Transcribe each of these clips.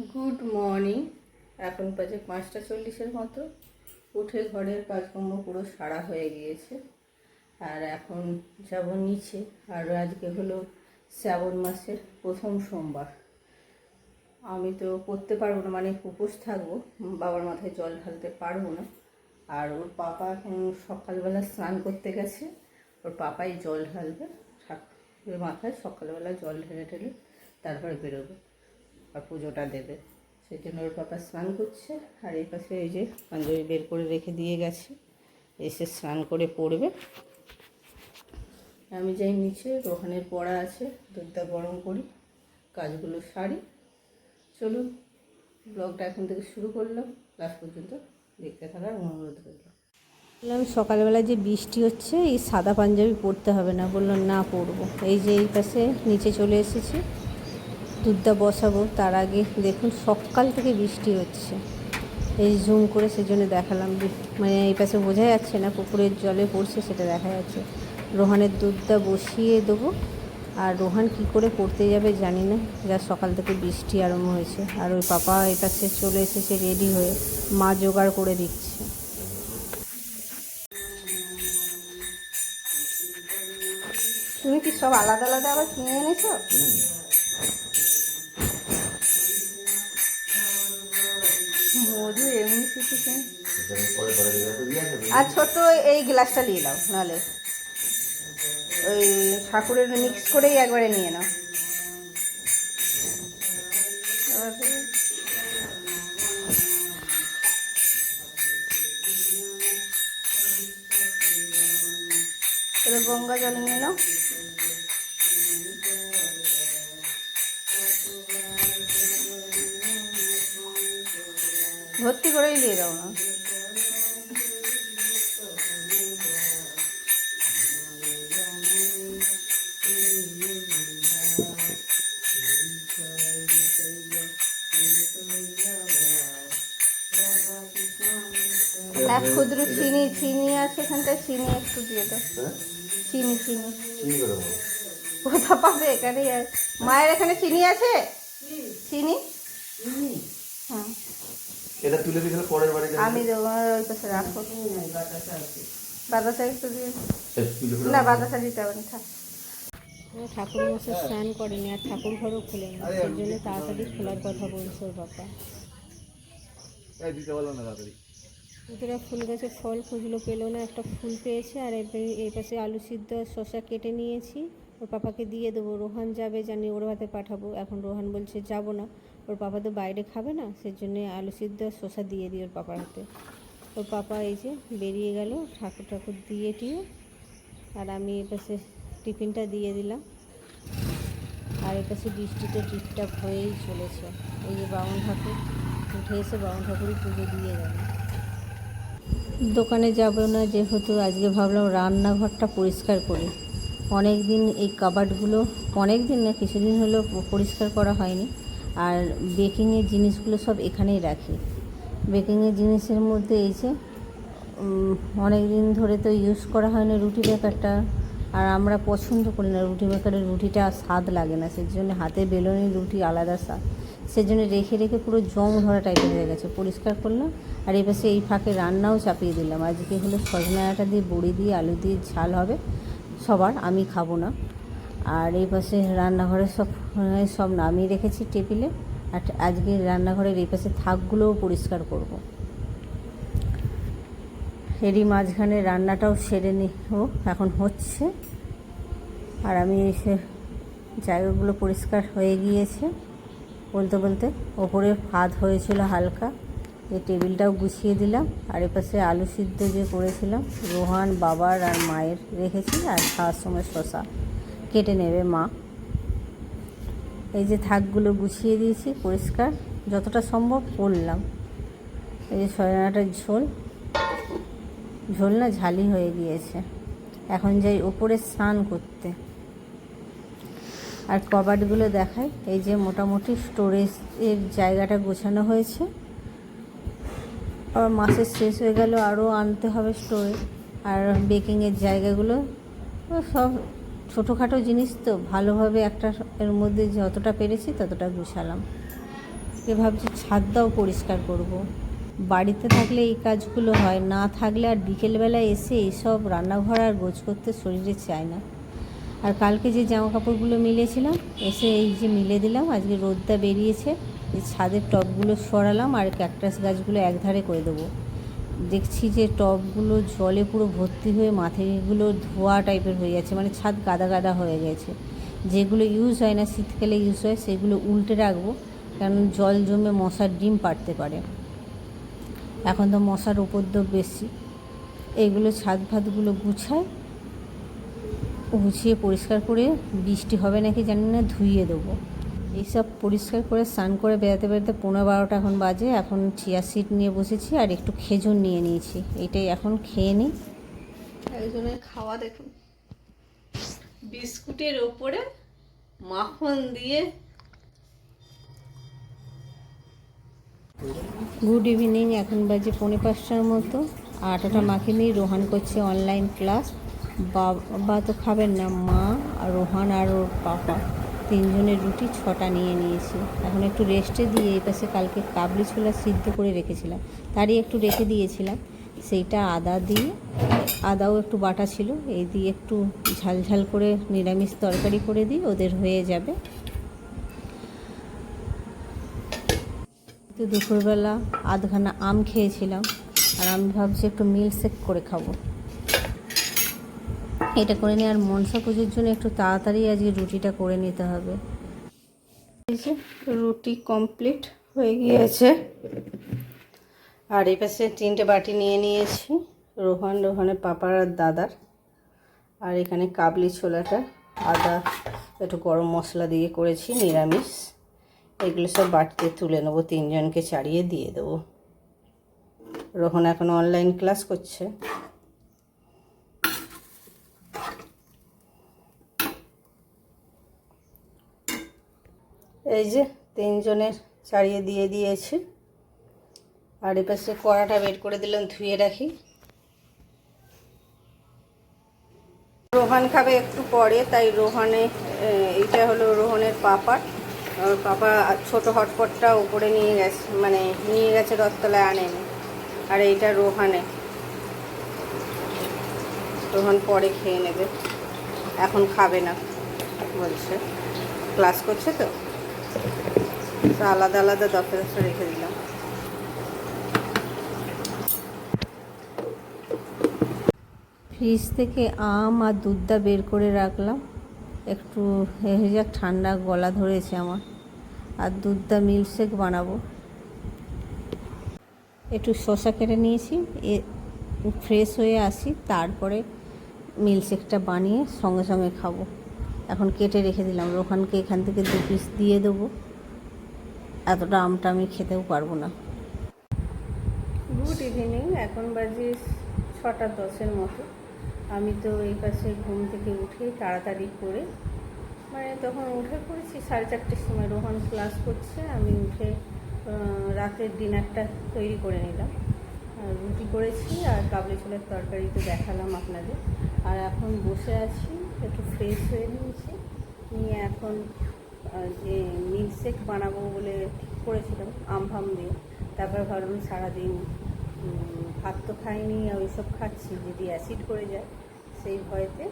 Good morning এখন বাজে পাঁচটা চল্লিশের মতো। উঠে ঘরের কাজকর্ম পুরো সারা হয়ে গিয়েছে। আর এখন যাব নিচে। আর আজকে হলো শ্রাবণ মাসের প্রথম সোমবার। আমি তো করতে পারব না মানে উপোস থাকব। বাবার মাথায় জল ঢালতে পারব না। আর ওর পাপা এখন সকালবেলা স্নান করতে গেছে। ওর পাপাই জল ঢালবে। ঠাকুরের মাথায় সকালবেলা জল ঢেলে ঢেলে তারপরে বেরোবে। আর পুজোটা দেবে। সেই জন্য ওর পাপা স্নান করছে, আর এই পাশে এই যে পাঞ্জাবি বের করে রেখে দিয়ে গেছে। এসে স্নান করে পড়বে। আমি যাই নিচে, রোহানের পড়া আছে, দুধটা গরম করি, কাজগুলো সারি। চলুন, ব্লগটা এখন থেকে শুরু করলাম। লাস্ট পর্যন্ত দেখতে থাকার অনুরোধ রইল। বললাম সকালবেলা যে বৃষ্টি হচ্ছে, এই সাদা পাঞ্জাবি পরতে হবে না। বললাম, না পরবো। এই যে এই পাশে নিচে চলে এসেছি। দুধটা বসাবো, তার আগে দেখুন সকাল থেকে বৃষ্টি হচ্ছে। এই জুম করে সেজন্য দেখালাম মানে এই পাশে বোঝা যাচ্ছে না, পুকুরের জলে পড়ছে সেটা দেখা যাচ্ছে। রোহানের দুধটা বসিয়ে দেবো। আর রোহান কি করে পড়তে যাবে জানি না, যা সকাল থেকে বৃষ্টি আরম্ভ হয়েছে। আর ওই পাপা এই পাশে চলে এসেছে রেডি হয়ে, মা জোগাড় করে দিচ্ছে। তুমি কি সব আলাদা আলাদা আবার কিনে এনেছো? আর ছোট এই গ্লাসটা নিয়ে নাও, নাহলে। ওই ঠাকুরের মিক্স করেই একবারে নিয়ে নাও। গঙ্গা জল নিয়ে নাও। ভর্তি করেই দিয়ে দাও না। এক ক্ষুদ্র চিনি চিনি আছে এখানটায় চিনি একটু দিয়ে দাও। চিনি চিনি। কোথা পাবে এখানে? মায়ের এখানে চিনি আছে? চিনি। হ্যাঁ এটা তুলে দিলে পরের বাড়ি আমি ওই পাশে রাখো। বাতাসা একটু দিয়ে। না বাতাসা দিতে হবে না থাক। ঠাকুর মশাই স্নান করেনি আর ঠাকুর ঘরও খুলেনি। সেই জন্য তাড়াতাড়ি খোলার কথা বলছে ওর বাবা। এই দিতে না তাড়াতাড়ি। ফুল গাছে ফল খুঁজলো পেল না একটা ফুল পেয়েছে আর এই পাশে আলু সিদ্ধ আর শশা কেটে নিয়েছি। ওর পাপাকে দিয়ে দেবো রোহান যাবে জানি ওর হাতে পাঠাবো। এখন রোহান বলছে যাব না। ওর পাপা তো বাইরে খাবে না সেই জন্য আলু সিদ্ধ শশা দিয়ে দিই ওর পাপার হাতে। ওর পাপা এই যে বেরিয়ে গেল, ঠাকুর ঠাকুর দিয়ে টিয়ে আর আমি এ পাশে টিফিনটা দিয়ে দিলাম। আর এ পাশে বৃষ্টিতে টিপটাপ হয়েই চলেছে। এই যে বামন ঠাকুর, উঠে এসে বামন ঠাকুরই পুজো দিয়ে গেল। দোকানে যাব না, যেহেতু আজকে ভাবলাম রান্নাঘরটা পরিষ্কার করি। অনেক দিন এই কাবার্ডগুলো অনেক দিন না, কিছুদিন হলো পরিষ্কার করা হয়নি। আর বেকিংয়ের জিনিসগুলো সব এখানেই রাখি। বেকিংয়ের জিনিসের মধ্যে এই যে অনেক দিন ধরে তো ইউজ করা হয় না রুটি বেকারটা। আর আমরা পছন্দ করি না রুটি বেকারের রুটিটা স্বাদ লাগে না। সেই জন্য হাতে বেলুনি রুটি আলাদা স্বাদ। সেই জন্য রেখে রেখে পুরো জং ধরা টাইপের হয়ে গেছে। পরিষ্কার করলাম, আর এই পাশে এই ফাঁকে রান্নাও চাপিয়ে দিলাম। আজকে হলো সজনা আটা দিয়ে, বড়ি দিয়ে, আলু দিয়ে ঝাল হবে। সবার, আমি খাব না। আর এই পাশে রান্নাঘরে সব সব নামিয়ে রেখেছি টেবিলে। আর আজকে রান্নাঘরের এই পাশে থাকগুলোও পরিষ্কার করব। এরই মাঝখানে রান্নাটাও সেরে নিব এখন হচ্ছে। আর আমি এসে জায়গাগুলো পরিষ্কার হয়ে গিয়েছে। বলতে বলতে ওপরে ভাত হয়েছিল হালকা এই টেবিলটাও গুছিয়ে দিলাম। আর এপাশে আলু সিদ্ধ যে করেছিলাম, রোহান, বাবার আর মায়ের রেখেছি, আর খাওয়ার সময় শশা কেটে নেবে মা। এই যে থাকগুলো গুছিয়ে দিয়েছি, পরিষ্কার। যতটা সম্ভব করলাম। এই যে সজনাটার ঝোল। ঝোল না ঝালি হয়ে গিয়েছে। এখন যাই ওপরে স্নান করতে। আর কবাটগুলো দেখায় এই যে মোটামুটি স্টোরেজের জায়গাটা গোছানো হয়েছে। আবার মাসের শেষ হয়ে গেল আরও আনতে হবে স্টোরে আর বেকিংয়ের জায়গাগুলো, সব ছোটোখাটো জিনিস তো ভালোভাবে একটা এর মধ্যে যতটা পেরেছি ততটা গুছালাম। এ ভাবছি ছাদটাও পরিষ্কার করব। বাড়িতে থাকলে এই কাজগুলো হয়, না থাকলে আর বিকেলবেলা এসে এইসব রান্নাঘর আর গোছ করতে শরীরে চায় না। আর কালকে যে জামা কাপড়গুলো মিলেছিলাম, এসে এই যে মিলে দিলাম, আজকে রোদটা বেরিয়েছে, এই ছাদের টবগুলো সরালাম আর ক্যাকটাস গাছগুলো একধারে করে দেবো। দেখছি যে টবগুলো জলে পুরো ভর্তি হয়ে মাথাগুলো ধোয়া টাইপের হয়ে যাচ্ছে মানে ছাদ গাদা গাদা হয়ে গেছে। যেগুলো ইউজ হয় না, শীতকালে ইউজ হয়, সেগুলো উল্টে রাখব, কারণ জল জমে মশার ডিম পাড়তে পারে। এখন তো মশার উপদ্রব বেশি। এইগুলো ছাদ ভাতগুলো গুছায়, গুছিয়ে পরিষ্কার করে বৃষ্টি হবে নাকি জানি না, ধুইয়ে দেবো। এইসব পরিষ্কার করে স্নান করে বেড়াতে বেড়াতে পনেরো বারোটা এখন বাজে। এখন চিয়া সিট নিয়ে বসেছি আর একটু খেজুর নিয়ে নিয়েছি। এটাই এখন খেয়ে নিই। একজনের খাওয়া দেখুন। বিস্কুটের ওপরে মাখন দিয়ে গুড ইভিনিং এখন বাজে পৌনে পাঁচটার মতো। আটাটা মাখিয়ে নিয়ে রোহান করছে অনলাইন ক্লাস বাবা তো খাবেন না মা আর রোহান আর ওর পাপা। তিনজনের রুটি ছটা নিয়ে নিয়েছি। এখন একটু রেস্টে দিয়ে এই পাশে কালকে কাবলি ছোলা সিদ্ধ করে রেখেছিলাম। তারই একটু রেখে দিয়েছিলাম। সেইটা আদা দিয়ে, আদাও একটু বাটা ছিল, এই দিয়ে একটু ঝাল ঝাল করে নিরামিষ তরকারি করে দিই, ওদের হয়ে যাবে। তো দুপুরবেলা আধখানা আম খেয়েছিলাম, আর আমি ভাবছি একটু মিল্কশেক করে খাব। এটা করে নিয়ে আর মনসা পুজোর জন্য একটু তাড়াতাড়ি আজকে রুটিটা করে নিতে হবে। এই যে রুটি কমপ্লিট হয়ে গিয়েছে। আর এই পাশে তিনটে বাটি নিয়ে নিয়েছি, রোহান, রোহানের পাপার আর দাদার। আর এখানে কাবলি ছোলাটা, আদা, একটু গরম মশলা দিয়ে করেছি, নিরামিষ। এগুলো সব বাটিতে তুলে নেব, তিনজনকে চাড়িয়ে দিয়ে দেবো। রোহন এখন অনলাইন ক্লাস করছে। এই যে তিনজনের চাড়িয়ে দিয়ে দিয়েছি। আর এ পাশে কড়াটা বের করে দিলাম, ধুয়ে রাখি। রোহান খাবে একটু পরে, তাই রোহানে এইটা হলো রোহনের পাপার আর পাপা ছোট হটপটটা উপরে নিয়ে গেছে মানে নিয়ে গেছে, রথতলায় আনেনি। আর এইটা রোহানে। রোহান পরে খেয়ে নেবে। এখন খাবে না, বলছে। ক্লাস করছে তো? আলাদা আলাদা দশটা রেখে দিলাম। ফ্রিজ থেকে আম আর দুধটা বের করে রাখলাম। একটু হয়ে যাক, ঠান্ডা গলা ধরেছে আমার। আর দুধটা মিল্কশেক বানাবো। একটু শসা কেটে নিয়েছি, এ ফ্রেশ হয়ে আসি, তারপরে মিল্কশেকটা বানিয়ে সঙ্গে সঙ্গে খাব। এখন কেটে রেখে দিলাম। রোহানকে এখান থেকে দু পিস দিয়ে দেবো। এতটা আমটা আমি খেতেও পারব না। গুড ইভিনিং এখন বাজে ছটা দশের মতো। আমি তো এই পাশে ঘুম থেকে উঠে তাড়াতাড়ি করে মানে তখন উঠে পড়েছি সাড়ে চারটের সময়। রোহন ক্লাস করছে, আমি উঠে রাতের ডিনারটা তৈরি করে নিলাম। রুটি করেছি আর কাবলি ছোলার তরকারি তো দেখালাম আপনাদের। আর এখন বসে আছি একটু ফ্রেশ হয়ে নিয়েছি। নিয়ে এখন যে মিল্কশেক বানাবো বলে ঠিক করেছিলাম, আম ফাম দিয়ে। তারপর ভাবলাম সারাদিন ভাত তো খাইনি ওই সব খাচ্ছি। যদি অ্যাসিড করে যায়, সেই ভয়েতে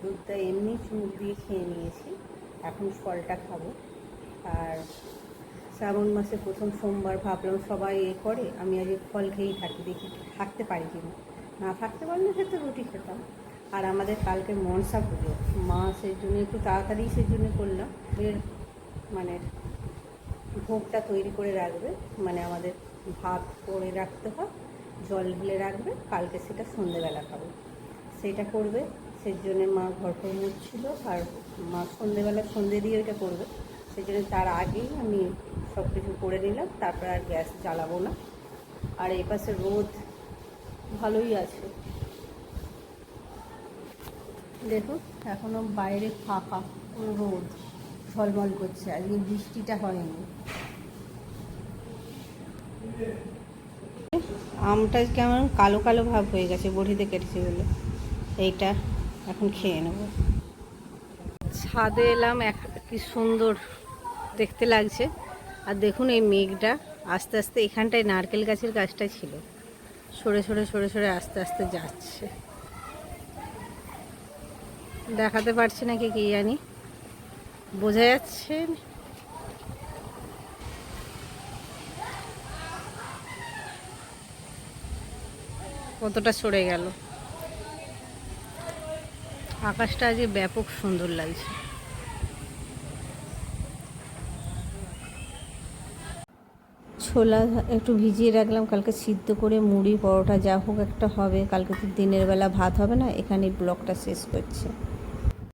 দুধটা এমনি চুমুক দিয়ে খেয়ে নিয়েছি। এখন ফলটা খাব। আর শ্রাবণ মাসে প্রথম সোমবার ভাবলাম সবাই এ করে, আমি আজ ফল খেয়েই থাকি, দেখি, থাকতে পারি কিনা। না থাকতে পারলে সেটা রুটি খেতাম। আর আমাদের কালকে মনসা পুজো। মা সেই জন্য একটু তাড়াতাড়ি সেই জন্য করলাম এর মানে ভোগটা তৈরি করে রাখবে। মানে আমাদের ভাত করে রাখতে হয়, জল ঢেলে রাখবে, কালকে সেটা সন্ধেবেলা খাব। সেটা করবে, সেই জন্যে মা ঘর মুছছিল। আর মা সন্ধেবেলা সন্ধে দিয়ে ওইটা করবে। সেই জন্য তার আগেই আমি সব কিছু করে নিলাম, তারপর আর গ্যাস জ্বালাবো না। আর এই পাশে রোদ ভালোই আছে। দেখুন এখনও বাইরে ফাঁকা রোদ ঝলমল করছে আজকে বৃষ্টিটা হয়নি। আমটা কেমন কালো কালো ভাব হয়ে গেছে বড়িতে কেটেছে বলে। এইটা এখন খেয়ে নেব। ছাদে এলাম এক কি সুন্দর দেখতে লাগছে। আর দেখুন এই মেঘটা আস্তে আস্তে এখানটায় নারকেল গাছের গাছটা ছিল। সরে সরে সরে সরে আস্তে আস্তে যাচ্ছে। দেখাতে পারছি নাকি কি জানি। বোঝা যাচ্ছে? কতটা সরে গেল। আকাশটা আজকে ব্যাপক সুন্দর লাগছে। ছোলা একটু ভিজিয়ে রাখলাম, কালকে সিদ্ধ করে মুড়ি, পরোটা যা হোক একটা হবে। কালকে তো দিনের বেলা ভাত হবে না এখানে ব্লগটা শেষ করছে।